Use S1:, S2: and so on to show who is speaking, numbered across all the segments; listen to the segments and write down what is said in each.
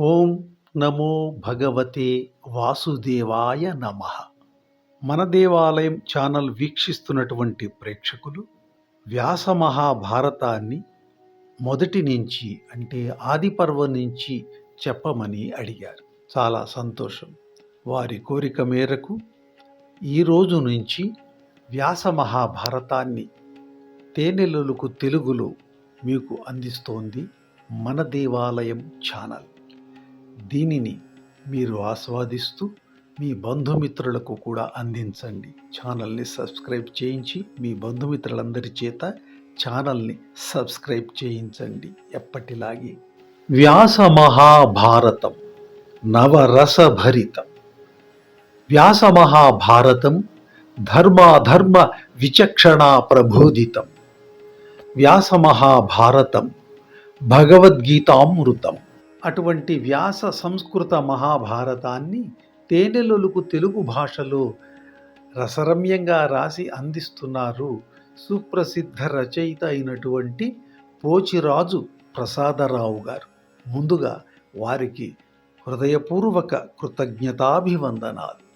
S1: ఓం నమో భగవతే వాసుదేవాయ నమ. మన దేవాలయం ఛానల్ వీక్షిస్తున్నటువంటి ప్రేక్షకులు వ్యాస మహాభారతాన్ని మొదటి నుంచి అంటే ఆదిపర్వం నుంచి చెప్పమని అడిగారు. చాలా సంతోషం. వారి కోరిక మేరకు ఈ రోజు నుంచి వ్యాస మహాభారతాన్ని తేనెలలకు తెలుగులో మీకు అందిస్తోంది మన దేవాలయం ఛానల్. దీనిని మీరు ఆస్వాదిస్తూ మీ బంధుమిత్రులకు కూడా అందించండి. ఛానల్ని సబ్స్క్రైబ్ చేయించి మీ బంధుమిత్రులందరి చేత ఛానల్ని సబ్స్క్రైబ్ చేయించండి. ఎప్పటిలాగే వ్యాస మహాభారతం నవరసభరితం. వ్యాస మహాభారతం ధర్మాధర్మ విచక్షణ ప్రబోధితం. వ్యాస మహాభారతం భగవద్గీతామృతం. అటువంటి వ్యాస సంస్కృత మహాభారతాన్ని తేనెలొలుకు తెలుగు భాషలో రసరమ్యంగా రాసి అందిస్తున్నారు సుప్రసిద్ధ రచయిత అయినటువంటి పోచిరాజు ప్రసాదరావు గారు. ముందుగా వారికి హృదయపూర్వక కృతజ్ఞతాభివందనాలు.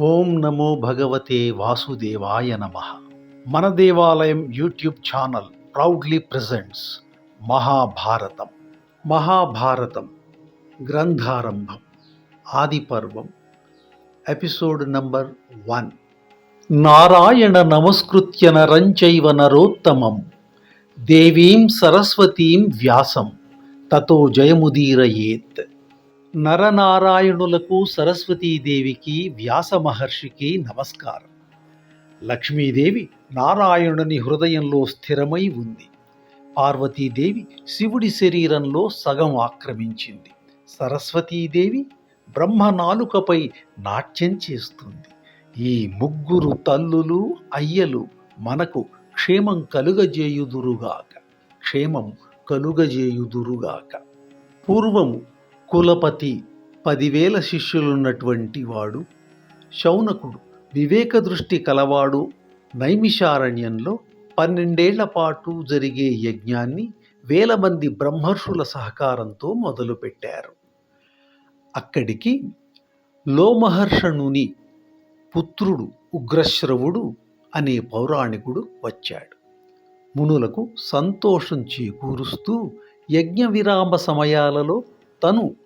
S1: ఓం నమో భగవతే వాసుదేవాయ నమ. మన దేవాలయం YouTube channel proudly presents. Mahabharatam. Mahabharatam గ్రంథారంభం Adiparvam episode number one. నారాయణ నమస్కృత్య నరంచైవ నరోత్తమం దేవీం సరస్వతీం వ్యాసం తతో జయముదీరయేత్. నరనారాయణులకు సరస్వతీదేవికి వ్యాస మహర్షికి నమస్కారం. లక్ష్మీదేవి నారాయణుని హృదయంలో స్థిరమై ఉంది. పార్వతీదేవి శివుడి శరీరంలో సగం ఆక్రమించింది. సరస్వతీదేవి బ్రహ్మ నాలుకపై నాట్యం చేస్తుంది. ఈ ముగ్గురు తల్లులు అయ్యలు మనకు క్షేమం కలుగజేయుదురుగాక. క్షేమం కలుగజేయుదురుగాక. పూర్వము కులపతి పదివేల శిష్యులున్నటువంటి వాడు శౌనకుడు వివేక దృష్టి కలవాడు నైమిషారణ్యంలో పన్నెండేళ్ళ పాటు జరిగే యజ్ఞాన్ని వేల మంది బ్రహ్మర్షుల సహకారంతో మొదలుపెట్టారు. అక్కడికి లోమహర్షణుని పుత్రుడు ఉగ్రశ్రవుడు అనే పౌరాణికుడు వచ్చాడు. మునులకు సంతోషం చేకూరుస్తూ యజ్ఞ విరామ సమయాలలో తను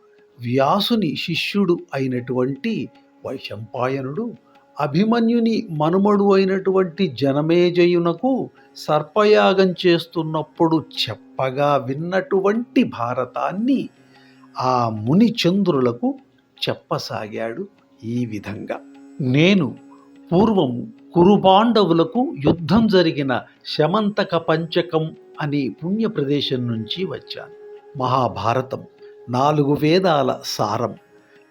S1: వ్యాసుని శిష్యుడు అయినటువంటి వైశంపాయనుడు అభిమన్యుని మనుమడు అయినటువంటి జనమేజయునకు సర్పయాగం చేస్తున్నప్పుడు చెప్పగా విన్నటువంటి భారతాన్ని ఆ ముని చంద్రులకు చెప్పసాగాడు ఈ విధంగా. నేను పూర్వము కురుపాండవులకు యుద్ధం జరిగిన శమంతక పంచకం అనే పుణ్య ప్రదేశం నుంచి వచ్చాను. మహాభారతం నాలుగు వేదాల సారం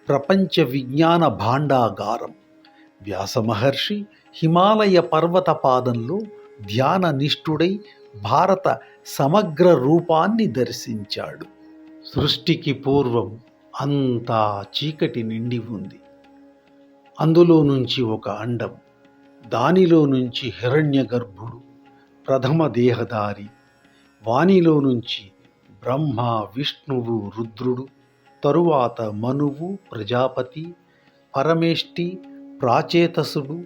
S1: ప్రపంచ విజ్ఞాన భాండాగారం వ్యాసమహర్షి హిమాలయ పర్వత పాదంలో ధ్యాన నిష్ఠుడై భారత సమగ్ర రూపాన్ని దర్శించాడు. సృష్టికి పూర్వం అంతా చీకటి నిండి ఉంది. అందులో నుంచి ఒక అండం దానిలో నుంచి హిరణ్య గర్భుడు ప్రథమ దేహదారి వానిలో నుంచి బ్రహ్మ విష్ణువు రుద్రుడు తరువాత మనువు ప్రజాపతి పరమేష్టి ప్రాచేతసుడు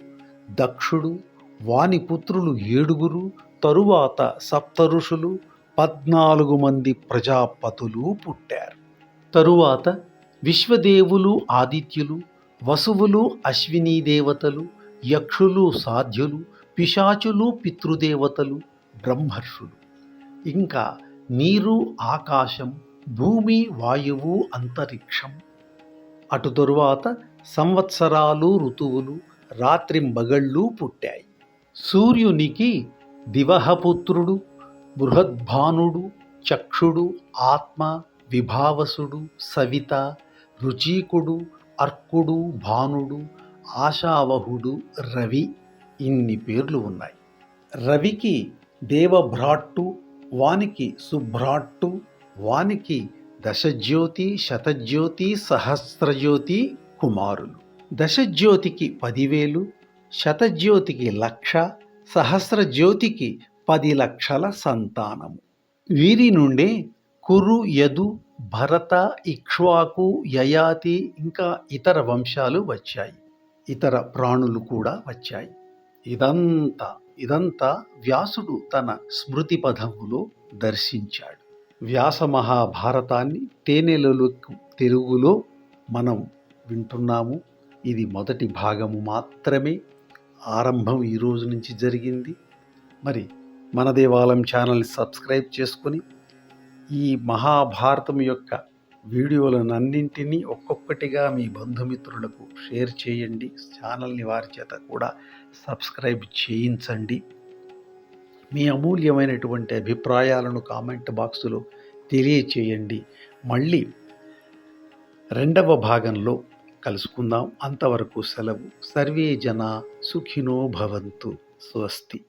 S1: దక్షుడు వాని పుత్రులు ఏడుగురు తరువాత సప్తఋషులు పద్నాలుగు మంది ప్రజాపతులు పుట్టారు. తరువాత విశ్వదేవులు ఆదిత్యులు వసువులు అశ్వినీ దేవతలు యక్షులు సాధ్యులు పిశాచులు పితృదేవతలు బ్రహ్మర్షులు. ఇంకా నీరు ఆకాశం భూమి వాయువు అంతరిక్షం అటు తరువాత సంవత్సరాలు ఋతువులు రాత్రింబగళ్ళు పుట్టాయి. సూర్యునికి దివహపుత్రుడు బృహద్భానుడు చక్షుడు ఆత్మ విభావసుడు సవిత రుచీకుడు అర్కుడు భానుడు ఆశావహుడు రవి ఇన్ని పేర్లు ఉన్నాయి. రవికి దేవభ్రాట్టు వానికి సుభ్రాట్టు వానికి దశజ్యోతి శతజ్యోతి సహస్రజ్యోతి కుమారులు. దశజ్యోతికి పదివేలు శతజ్యోతికి లక్ష సహస్రజ్యోతికి పది లక్షల సంతానము. వీరి నుండే కురు యదు భరత ఇక్ష్వాకు యయాతి ఇంకా ఇతర వంశాలు వచ్చాయి. ఇతర ప్రాణులు కూడా వచ్చాయి. ఇదంతా ఇదంతా వ్యాసుడు తన స్మృతి పదములో దర్శించాడు. వ్యాస మహాభారతాన్ని తేనెలలో తెలుగులో మనం వింటున్నాము. ఇది మొదటి భాగము మాత్రమే. ఆరంభం ఈ రోజు నుంచి జరిగింది. మరి మన దేవాలయం ఛానల్ని సబ్స్క్రైబ్ చేసుకొని ఈ మహాభారతం యొక్క వీడియోలను అన్నింటినీ ఒక్కొక్కటిగా మీ బంధుమిత్రులకు షేర్ చేయండి. ఛానల్ని వారి చేత కూడా సబ్స్క్రైబ్ చేయించండి. మీ అమూల్యమైనటువంటి అభిప్రాయాలను కామెంట్ బాక్సులో తెలియచేయండి. మళ్ళీ రెండవ భాగంలో కలుసుకుందాం. అంతవరకు సెలవు. సర్వే జన సుఖినో భవంతు. స్వస్తి.